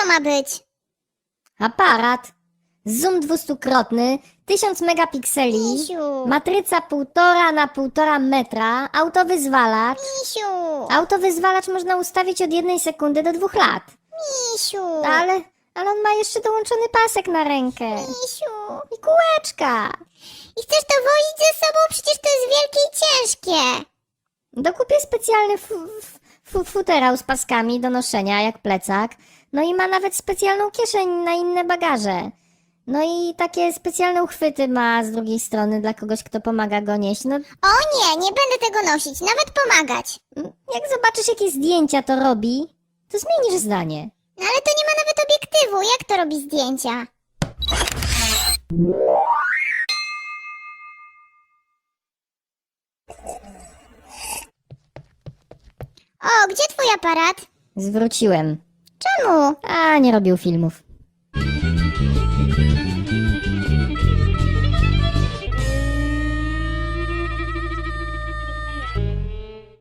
to ma być? Aparat, zoom dwustukrotny, 1000 megapikseli, Misiu, matryca półtora na półtora metra, autowyzwalacz. misiu, Autowyzwalacz można ustawić od jednej sekundy do dwóch lat. misiu, Ale, ale on ma jeszcze dołączony pasek na rękę. misiu. I kółeczka. I chcesz to wozić ze sobą? Przecież to jest wielkie i ciężkie. Dokupię specjalny fu, fu, futerał z paskami do noszenia, jak plecak. No i ma nawet specjalną kieszeń na inne bagaże. No i takie specjalne uchwyty ma z drugiej strony dla kogoś, kto pomaga go nieść. No, O nie, nie będę tego nosić, nawet pomagać. jak zobaczysz, jakie zdjęcia to robi, to zmienisz zdanie. No ale to nie ma nawet obiektywu. Jak to robi zdjęcia? O, gdzie twój aparat? Zwróciłem. Czemu? A, nie robił filmów.